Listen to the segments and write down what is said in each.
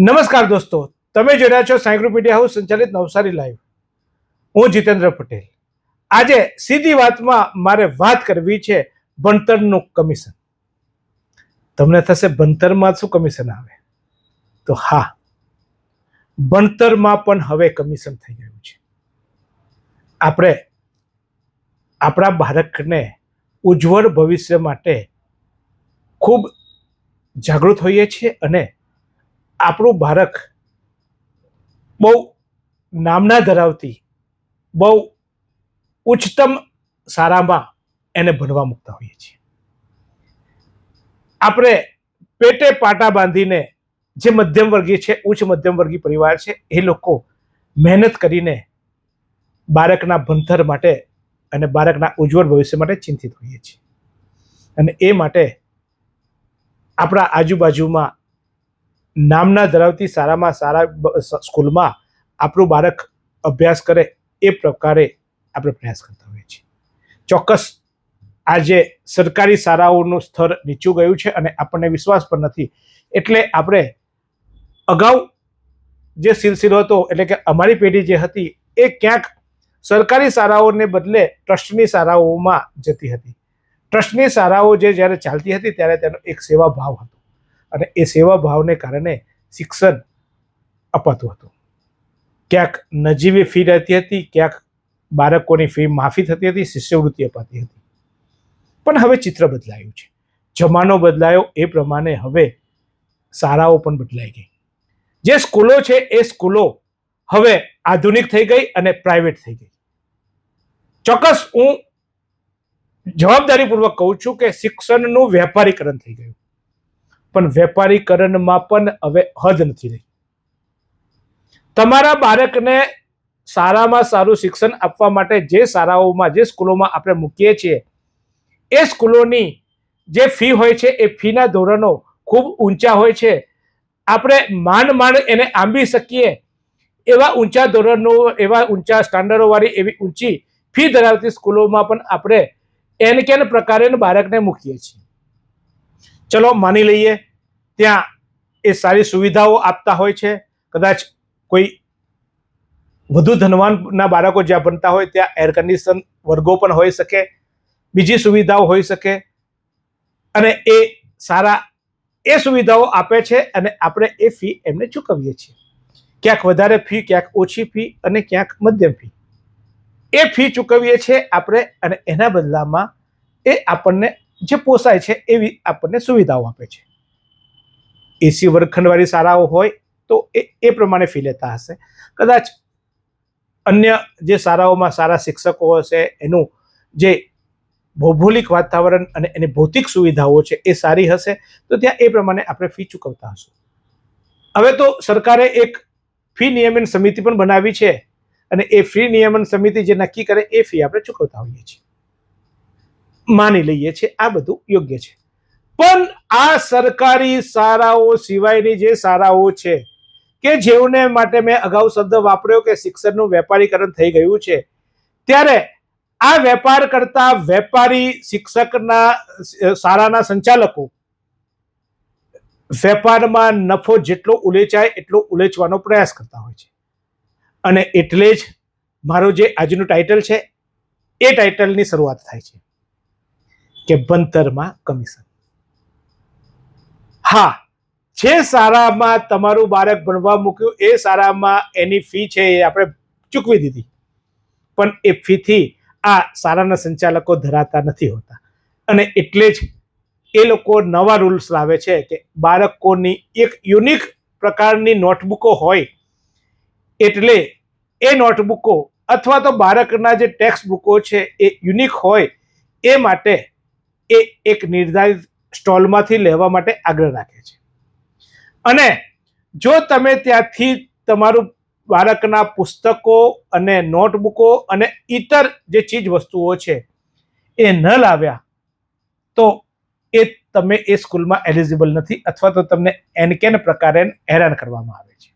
નમસ્કાર દોસ્તો, તમે જોઈ રહ્યા છો સાયગ્રુપ મીડિયા હાઉસ સંચાલિત નવસારી લાઈવ. હું જીતેન્દ્ર પટેલ. આજે સીધી વાતમાં મારે વાત કરવી છે ભણતરનું કમિશન. તમને થશે ભણતરમાં શું કમિશન આવે? તો હા, ભણતરમાં પણ હવે કમિશન થઈ ગયું છે. આપણે આપણા બાળકને ઉજ્જવળ ભવિષ્ય માટે ખૂબ જાગૃત હોઈએ છીએ અને આપણું બાળક બહુ નામના ધરાવતી, બહુ ઉચ્ચતમ સારામાં એને ભણવા મૂકતા હોઈએ છીએ. આપણે પેટે પાટા બાંધીને જે મધ્યમ વર્ગીય છે, ઉચ્ચ મધ્યમ વર્ગીય પરિવાર છે, એ લોકો મહેનત કરીને બાળકના ભણતર માટે અને બાળકના ઉજ્જવળ ભવિષ્ય માટે ચિંતિત હોઈએ છીએ. અને એ માટે આપણા આજુબાજુમાં નામના ધરાવતી શાળામાં સારા સ્કૂલમાં આપણું બાળક અભ્યાસ કરે એ પ્રકારે આપણે પ્રયાસ કરતા હોઈએ છીએ. ચોક્કસ આજે સરકારી શાળાઓનું સ્તર નીચું ગયું છે અને આપણને વિશ્વાસ પણ નથી. એટલે આપણે અગાઉ જે સિલસિલો હતો, એટલે કે અમારી પેઢી જે હતી, એ ક્યાંક સરકારી શાળાઓને બદલે ટ્રસ્ટની શાળાઓમાં જતી હતી. ટ્રસ્ટની શાળાઓ જે જ્યારે ચાલતી હતી, ત્યારે તેનો એક સેવા ભાવ હતો. અને એ સેવા ભાવને કારણે શિક્ષણ અપાતું હતું. ક્યાંક નજીવી ફી રહેતી હતી, ક્યાંક બાળકોની ફી માફી થતી હતી, શિષ્યવૃત્તિ અપાતી હતી. પણ હવે ચિત્ર બદલાયું છે. જમાનો બદલાયો એ પ્રમાણે હવે શાળાઓ પણ બદલાઈ ગઈ. જે સ્કૂલો છે એ સ્કૂલો હવે આધુનિક થઈ ગઈ અને પ્રાઇવેટ થઈ ગઈ. ચોક્કસ હું જવાબદારીપૂર્વક કહું છું કે શિક્ષણનું વેપારીકરણ થઈ ગયું. પણ વેપારીકરણમાં પણ હવે હદ નથી રહી. તમારા બાળકને સારામાં સારું શિક્ષણ આપવા માટે જે શાળાઓમાં, જે સ્કૂલોમાં આપણે મૂકીએ છીએ, એ સ્કૂલોની જે ફી હોય છે, એ ફીના ધોરણો ખૂબ ઊંચા હોય છે. આપણે માંડ માંડ એને આંબી શકીએ એવા ઊંચા ધોરણો, એવા ઊંચા સ્ટાન્ડર્ડોવાળી એવી ઊંચી ફી ધરાવતી સ્કૂલોમાં પણ આપણે એન કેન પ્રકારે બાળકને મૂકીએ છીએ. ચલો માની લઈએ, ત્યાં એ સારી સુવિધાઓ આપતા હોય છે. કદાચ કોઈ વધુ ધનવાનના બાળકો જ્યાં ભણતા હોય, ત્યાં એર કન્ડિશન વર્ગો પણ હોઈ શકે, બીજી સુવિધાઓ હોઈ શકે. અને એ સારા એ સુવિધાઓ આપે છે અને આપણે એ ફી એમને ચૂકવીએ છીએ. ક્યાંક વધારે ફી ક્યાંક ઓછી ફી અને ક્યાંક મધ્યમ ફી એ ફી ચૂકવીએ છીએ આપણે અને એના બદલામાં એ આપણને જે પોસાય છે એવી આપણને સુવિધાઓ આપે છે. એસી વર્ગખંડવાળી શાળાઓ હોય તો એ એ પ્રમાણે ફી લેતા હશે. કદાચ અન્ય જે શાળાઓમાં સારા શિક્ષકો હશે, એનું જે ભૌગોલિક વાતાવરણ અને એની ભૌતિક સુવિધાઓ છે એ સારી હશે, તો ત્યાં એ પ્રમાણે આપણે ફી ચૂકવતા હશું. હવે તો સરકારે એક ફી નિયમન સમિતિ પણ બનાવી છે અને એ ફી નિયમન સમિતિ જે નક્કી કરે એ ફી આપણે ચૂકવતા હોઈએ છીએ. માની લઈએ છીએ, આ બધું યોગ્ય છે. પણ આ સરકારી શાળાઓ સિવાયની જે શાળાઓ છે, કે જેઓને માટે મેં અગાઉ શબ્દ વાપર્યો કે શિક્ષણનું વેપારીકરણ થઈ ગયું છે, ત્યારે આ વેપાર કરતા વેપારી શિક્ષકના શાળાના સંચાલકો વેપારમાં નફો જેટલો ઉલેચાય એટલો ઉલેચવાનો પ્રયાસ કરતા હોય છે. અને એટલે જ મારો જે આજનું ટાઇટલ છે, એ ટાઇટલની શરૂઆત થાય છે. કે ભણતરમાં કમિશન હા, જે શાળામાં તમારું બાળક ભણવા મૂક્યું, એ શાળામાં એની ફી છે એ આપણે ચૂકવી દીધી. પણ એ ફીથી આ શાળાના સંચાલકો ધરાતા નથી હોતા. અને એટલે જ એ લોકો નવા રૂલ્સ લાવે છે કે બાળકોની એક યુનિક પ્રકારની નોટબુકો હોય, એટલે એ નોટબુકો અથવા તો બાળકના જે ટેક્સ્ટ બુકો છે એ યુનિક હોય, એ માટે એ એક નિર્ધારિત સ્ટોલમાંથી લેવા માટે આગ્રહ રાખે છે. અને જો તમે ત્યાંથી તમારું બાળકના પુસ્તકો અને નોટબુકો અને ઇતર જે ચીજ વસ્તુઓ છે એ ન લાવ્યા, તો એ તમે એ સ્કૂલમાં એલિજિબલ નથી અથવા તો તમને એન કેન પ્રકારે હેરાન કરવામાં આવે છે.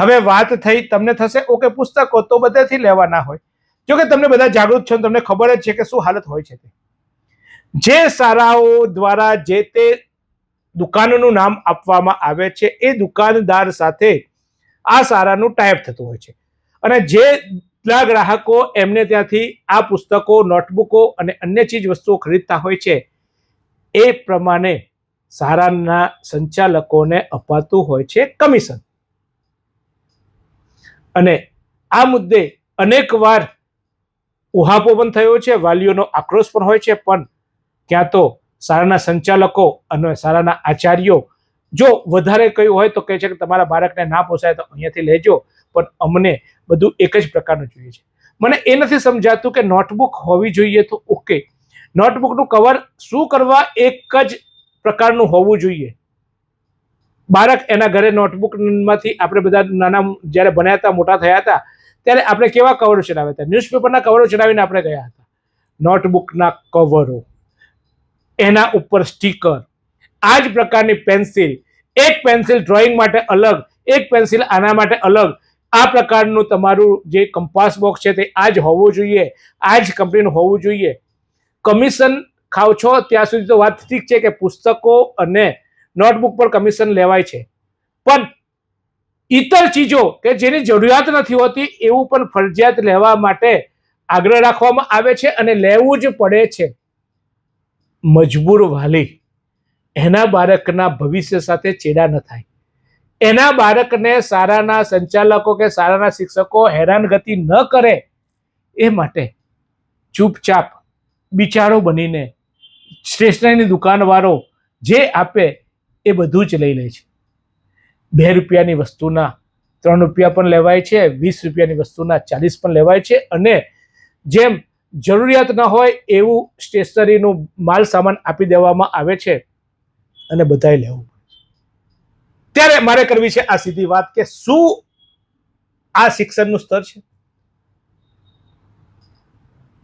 હવે વાત થઈ તમને થશે, ઓકે, પુસ્તકો તો બધેથી લેવાના હોય. જોકે તમને બધા જાગૃત છો તમને ખબર જ છે કે શું હાલત હોય છે તે. જે શાળાઓ દ્વારા જે તે દુકાનનું નામ આપવામાં આવે છે, એ દુકાનદાર સાથે આ સારાનું ટાઈપ થતું હોય છે. અને જેટલા ગ્રાહકો એમને ત્યાંથી આ પુસ્તકો, નોટબુકો અને અન્ય ચીજ વસ્તુઓ ખરીદતા હોય છે, એ પ્રમાણે સારાના સંચાલકોને અપાતું હોય છે કમિશન. અને આ મુદ્દે અનેકવાર ઉહાપો પણ થયો છે, વાલીઓનો આક્રોશ પણ હોય છે, પણ ક્યાં તો શાળાના સંચાલકો અને શાળાના આચાર્યો જો વધારે કહ્યું હોય તો કહે છે કે તમારા બાળકને ના પોસાય તો અહીંયાથી લેજો, પણ અમને બધું એક જ પ્રકારનું જોઈએ છે. મને એ નથી સમજાતું કે નોટબુક હોવી જોઈએ તો ઓકે. નોટબુકનું કવર શું કરવા એક જ પ્રકારનું હોવું જોઈએ? બાળક એના ઘરે નોટબુકમાંથી આપણે બધા નાના જ્યારે ભણ્યા હતા, મોટા થયા હતા, ત્યારે આપણે કેવા કવરો ચડાવ્યા હતા? ન્યૂઝપેપરના કવરો ચડાવીને આપણે ગયા હતા. નોટબુકના કવરો. એના ઉપર સ્ટીકર આ જ પ્રકારની પેન્સિલ એક પેન્સિલ ડ્રોઈંગ માટે અલગ, એક પેન્સિલ આના માટે અલગ. આ પ્રકારનું તમારું જે કંપાસ બોક્સ છે તે આ જ હોવું જોઈએ આ જ કંપનીનું હોવું જોઈએ. કમિશન ખાવ છો ત્યાં સુધી તો વાત ઠીક છે કે પુસ્તકો અને નોટબુક પર કમિશન લેવાય છે. પણ ઇતર ચીજો કે જેની જરૂરિયાત નથી હોતી એવું પણ ફરજિયાત લેવા માટે આગ્રહ રાખવામાં આવે છે અને લેવું જ પડે છે. મજબૂર વાલી, એના બાળકના ભવિષ્ય સાથે ચેડા ન થાય. એના બાળકને શાળાના સંચાલકો કે સારાના શિક્ષકો હેરાનગતિ ન કરે એ માટે ચૂપચાપ બિચારો બનીને સ્ટેશનરીની દુકાનવાળો જે આપે એ બધું જ લઈ લે છે. બે રૂપિયાની વસ્તુના ત્રણ રૂપિયા પણ લેવાય છે, વીસ રૂપિયાની વસ્તુના ચાલીસ પણ લેવાય છે અને જેમ જરૂરિયાત ન હોય એવું સ્ટેશનરીનું માલ સામાન આપી દેવામાં આવે છે અને બધાએ લેવું ત્યારે મારે કરવી છે આ સીધી વાત કે શું આ શિક્ષણનું સ્તર છે?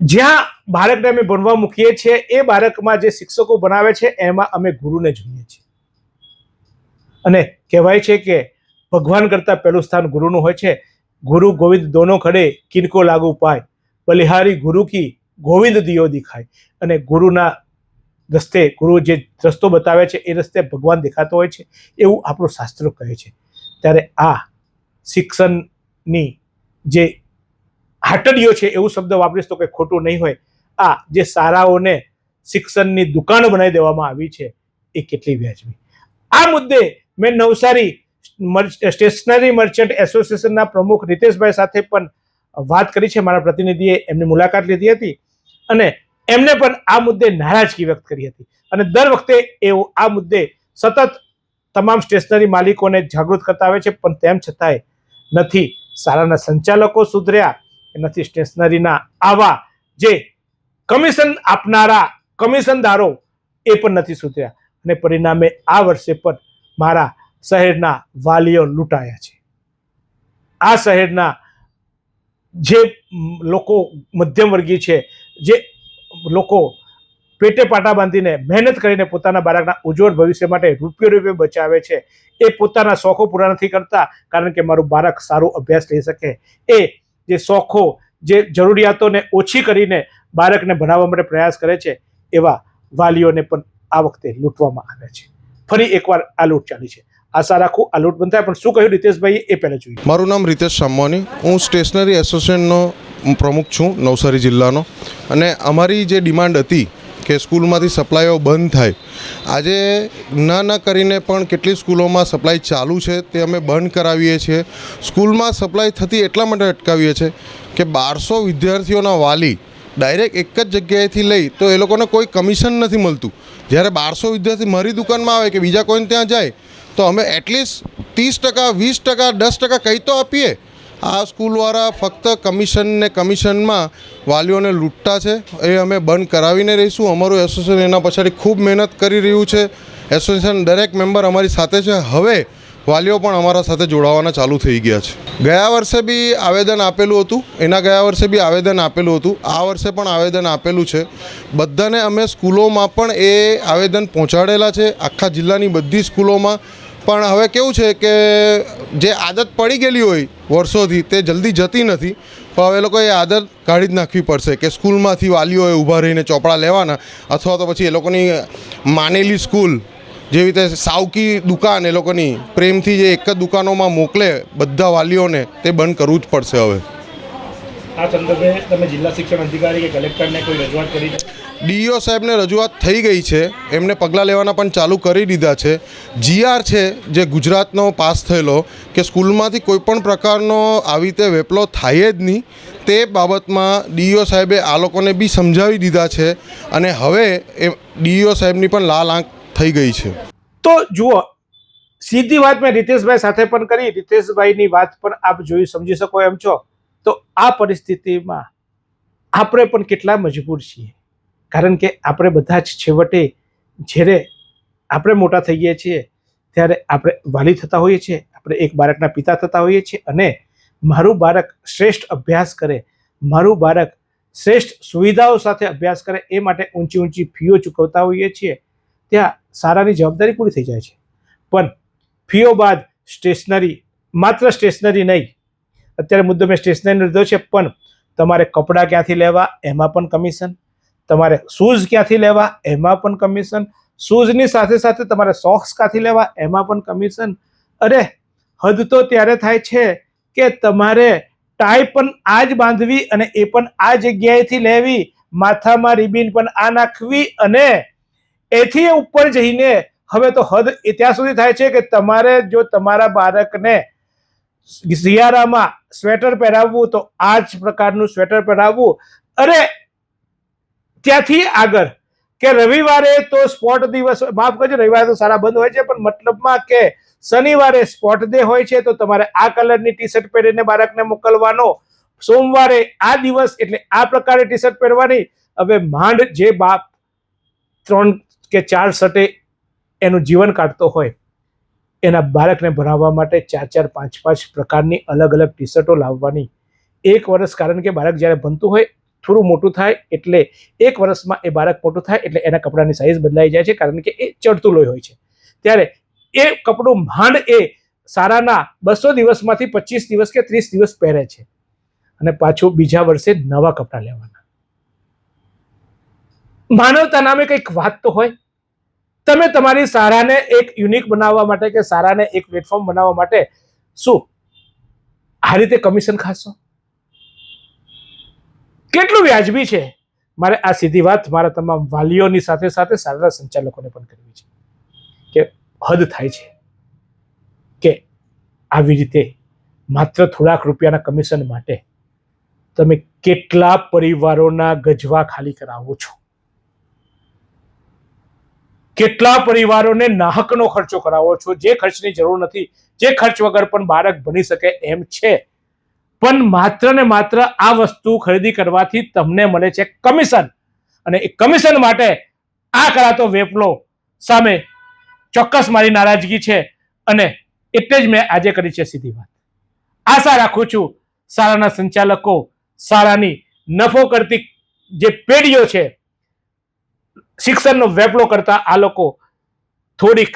જ્યાં બાળકને અમે ભણવા મૂકીએ છીએ, એ બાળકમાં જે શિક્ષકો બનાવે છે, એમાં અમે ગુરુને જોઈએ છીએ. અને કહેવાય છે કે ભગવાન કરતાં પહેલું સ્થાન ગુરુનું હોય છે. ગુરુ ગોવિંદ દોનો ખડે કિનકો લાગુ પાય. બલિહારી ગુરુ કી ગોવિંદ દિયો દેખાય. અને ગુરુના રસ્તે ગુરુ જે રસ્તો બતાવે છે, એ રસ્તે ભગવાન દેખાતો હોય છે, એવું આપણું શાસ્ત્રો કહે છે. ત્યારે આ શિક્ષણની જે હાટડીઓ છે, એવું શબ્દ વાપરીશ તો કંઈ ખોટું નહીં હોય. આ જે શાળાઓને શિક્ષણની દુકાન બનાવી દેવામાં આવી છે, એ કેટલી વ્યાજબી. આ મુદ્દે મેં નવસારી સ્ટેશનરી મર્ચન્ટ એસોસિએશનના પ્રમુખ રીતેશભાઈ સાથે પણ વાત કરી છે મારા પ્રતિનિધિએ, એમની મુલાકાત લીધી હતી અને એમને પણ આ મુદ્દે નારાજગી વ્યક્ત કરી હતી. અને દર વખતે એઓ આ મુદ્દે સતત તમામ સ્ટેશનરી માલિકોને જાગૃત કરતા આવે છે, પણ તેમ છતાંય નથી શાળાના સંચાલકો સુધર્યા નથી સ્ટેશનરીના આવા જે કમિશન આપનારા કમિશનદારો એ પણ નથી સુધર્યા. અને પરિણામે આ વર્ષે પણ મારા શહેરના વાલીઓ લૂંટાયા છે. આ શહેરના જે લોકો મધ્યમ વર્ગીય છે, જે લોકો પેટે પાટા બાંધીને મહેનત કરીને પોતાના બાળકના ઉજ્જવળ ભવિષ્ય માટે રૂપિયો રૂપિયો બચાવે છે, એ પોતાના શોખો પૂરા નથી કરતા, કારણ કે મારું બાળક સારો અભ્યાસ લઈ શકે. એ જે શોખો, જે જરૂરિયાતોને ઓછી કરીને બાળકને ભણાવવા માટે પ્રયાસ કરે છે, એવા વાલીઓને પણ આ વખતે લૂંટવામાં આવે છે. ફરી એકવાર આ લૂંટ ચાલી છે. આશા રાખું આ લૂંટ બંધ થાય પણ શું કહ્યું રીતેશભાઈ એ પહેલાં જોઈએ. મારું નામ રીતેશ સામવાની હું સ્ટેશનરી એસોસિએશનનો પ્રમુખ છું, નવસારી જિલ્લાનો. અને અમારી જે ડિમાન્ડ હતી કે સ્કૂલમાંથી સપ્લાયો બંધ થાય, આજે ના ના કરીને પણ કેટલી સ્કૂલોમાં સપ્લાય ચાલુ છે તે અમે બંધ કરાવીએ છીએ. સ્કૂલમાં સપ્લાય થતી એટલા માટે અટકાવીએ છીએ કે બારસો વિદ્યાર્થીઓના વાલી ડાયરેક્ટ એક જ જગ્યાએથી લઈ તો એ લોકોને કોઈ કમિશન નથી મળતું. જ્યારે બારસો વિદ્યાર્થી મારી દુકાનમાં આવે કે બીજા કોઈને ત્યાં જાય તો અમે એટલીસ્ટ ત્રીસ ટકા, વીસ ટકા, દસ ટકા કંઈ તો આપીએ. આ સ્કૂલવાળા ફક્ત કમિશન ને કમિશનમાં વાલીઓને લૂંટતા છે. એ અમે બંધ કરાવીને રહીશું. અમારું એસોસિએશન એના પછાડી ખૂબ મહેનત કરી રહ્યું છે. એસોસિએશન દરેક મેમ્બર અમારી સાથે છે. હવે વાલીઓ પણ અમારા સાથે જોડાવાના ચાલુ થઈ ગયા છે. ગયા વર્ષે બી આવેદન આપેલું હતું. એના ગયા વર્ષે બી આવેદન આપેલું હતું. આ વર્ષે પણ આવેદન આપેલું છે. બધાને અમે સ્કૂલોમાં પણ એ આવેદન પહોંચાડેલા છે. આખા જિલ્લાની બધી સ્કૂલોમાં પણ હવે કેવું છે કે જે આદત પડી ગયેલી હોય વર્ષોથી, તે જલ્દી જતી નથી. પણ હવે લોકોએ આદત કાઢી જ નાખવી પડશે કે સ્કૂલમાંથી વાલીઓએ ઊભા રહીને ચોપડા લેવાના અથવા તો પછી એ લોકોની માનેલી સ્કૂલ જેવી રીતે સાવકી દુકાન એ લોકોની, પ્રેમથી જે એક જ દુકાનોમાં મોકલે બધા વાલીઓને, તે બંધ કરવું જ પડશે હવે. આ સંદર્ભે તમે જિલ્લા શિક્ષણ અધિકારી કે કલેક્ટરને કોઈ રજૂઆત કરી છે ડીઈઓ સાહેબને રજૂઆત થઈ ગઈ છે. એમને પગલાં લેવાના પણ ચાલુ કરી દીધા છે. જીઆર છે જે ગુજરાતનો પાસ થયેલો કે સ્કૂલમાંથી કોઈ પણ પ્રકારનો આવી રીતે વેપલો થાય જ નહીં. તે બાબતમાં ડીઓ સાહેબે આ લોકોને બી સમજાવી દીધા છે અને હવે એ ડીઓ સાહેબની પણ લાલ આંખ થઈ ગઈ છે. તો જુઓ, સીધી વાત મેં રીતેશભાઈ સાથે પણ કરી. રીતેશભાઈની વાત પણ આપ જોઈ સમજી શકો એમ છો. તો આ પરિસ્થિતિમાં આપણે પણ કેટલા મજબૂર છીએ? કારણ કે આપણે બધા જ છેવટે જ્યારે આપણે મોટા થઈએ છીએ, ત્યારે આપણે વાલી થતા હોઈએ છીએ, આપણે એક બાળકના પિતા થતા હોઈએ છીએ અને મારું બાળક શ્રેષ્ઠ અભ્યાસ કરે, મારું બાળક શ્રેષ્ઠ સુવિધાઓ સાથે અભ્યાસ કરે, એ માટે ઊંચી ઊંચી ફીઓ ચૂકવતા હોઈએ છીએ, ત્યાં સારાની જવાબદારી પૂરી થઈ જાય છે. પણ ફીઓ બાદ સ્ટેશનરી, માત્ર સ્ટેશનરી નહીં, અત્યારે મુદ્દો મેં સ્ટેશનરી લીધો છે, પણ તમારે કપડાં ક્યાંથી લેવા, એમાં પણ કમિશન તમારે શૂઝ ક્યાંથી લેવા? એમાં પણ કમિશન. શૂઝની સાથે સાથે તમારે સોક્સ ક્યાંથી લેવા? એમાં પણ કમિશન. અરે, હદ તો ત્યારે થાય છે કે તમારે ટાઈ પણ આ જ બાંધવી અને એ પણ આ જગ્યાએથી લેવી, માથામાં રિબિન પણ આ નાખવી અને એથી ઉપર જઈને હવે તો હદ ત્યાં સુધી થાય છે કે તમારે જો તમારા બાળકને શિયાળામાં સ્વેટર પહેરાવવું, તો આ જ પ્રકારનું સ્વેટર પહેરાવવું. અરે ત્યાંથી આગળ કે રવિવારે તો સ્પોટ દિવસ, માફ કરજો, રવિવારે તો સારા બંધ હોય છે, પણ મતલબમાં કે શનિવારે સ્પોટ ડે હોય છે, તો તમારે આ કલરની ટી શર્ટ પહેરીને બાળકને મોકલવાનો. સોમવારે આ દિવસ એટલે આ પ્રકારે ટી શર્ટ પહેરવાની. હવે માંડ જે બાપ ત્રણ કે ચાર શર્ટે એનું જીવન કાઢતો હોય, એના બાળકને ભણાવવા માટે ચાર ચાર, પાંચ પાંચ પ્રકારની અલગ અલગ ટી શર્ટો લાવવાની. એક વર્ષ, કારણ કે બાળક જ્યારે ભણતું હોય થોડું મોટું થાય એટલે એક વર્ષમાં એ બાળક મોટું થાય એટલે એના કપડાની સાઇઝ બદલાઈ જાય છે, કારણ કે એ ચડતું લોહી હોય છે. ત્યારે એ કપડું માંડ એ સારાના બસો દિવસમાંથી પચીસ દિવસ કે ત્રીસ દિવસ પહેરે છે. અને પાછું બીજા વર્ષે નવા કપડાં લેવાના. માનવતા નામે કંઈક વાત તો હોય. તમે તમારી સારાને એક યુનિક બનાવવા માટે કે સારાને એક પ્લેટફોર્મ બનાવવા માટે શું આ રીતે કમિશન ખાશો? કેટલું વ્યાજબી છે? મારે આ સીધી વાત મારા તમામ વાલીઓની સાથે સાથે સારા સંચાલકોને પણ કરવી છે કે હદ થાય છે કે આવી રીતે માત્ર થોડાક રૂપિયાના કમિશન માટે તમે કેટલા પરિવારોના ગજવા ખાલી કરાવો છો? કેટલા પરિવારોને નાહકનો ખર્ચો કરાવો છો? જે ખર્ચની જરૂર નથી, જે ખર્ચ વગર પણ બાળક ભણી શકે એમ છે. પણ માત્ર ને માત્ર આ વસ્તુ ખરીદી કરવાથી તમને મળે છે કમિશન. અને એ કમિશન માટે આ કરાતો વેપલો સામે ચોક્કસ મારી નારાજગી છે અને એટલે જ મેં આજે કરી છે સીધી વાત. આશા રાખું છું શાળાના સંચાલકો શાળાની નફો કરતી જે પેઢીઓ છે, શિક્ષણનો વેપલો કરતા આ લોકો થોડીક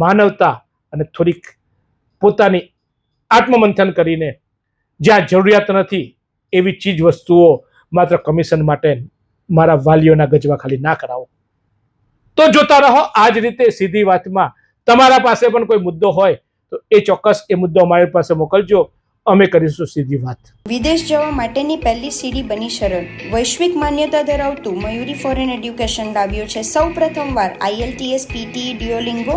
માનવતા અને થોડીક પોતાની આત્મમંથન કરીને જ્યાં જરૂરિયાત નથી એવી ચીજ વસ્તુઓ માત્ર કમિશન માટે મારા વાલીઓના ગજવા ખાલી ના કરાવો. તો જોતા રહો આ જ રીતે સીધી વાતમાં તમારા પાસે પણ કોઈ મુદ્દો હોય તો એ ચોક્કસ એ મુદ્દો અમારી પાસે મોકલજો. અમે કરીશું સીધી વાત. વિદેશ જવા માટેની પહેલી સીડી બની સરળ. વૈશ્વિક માન્યતા ધરાવતું મયુરી ફોરેન એડ્યુકેશન લાવ્યું છે. સૌ પ્રથમવાર આઈએલટીએસ પીટી ડિયોલિંગો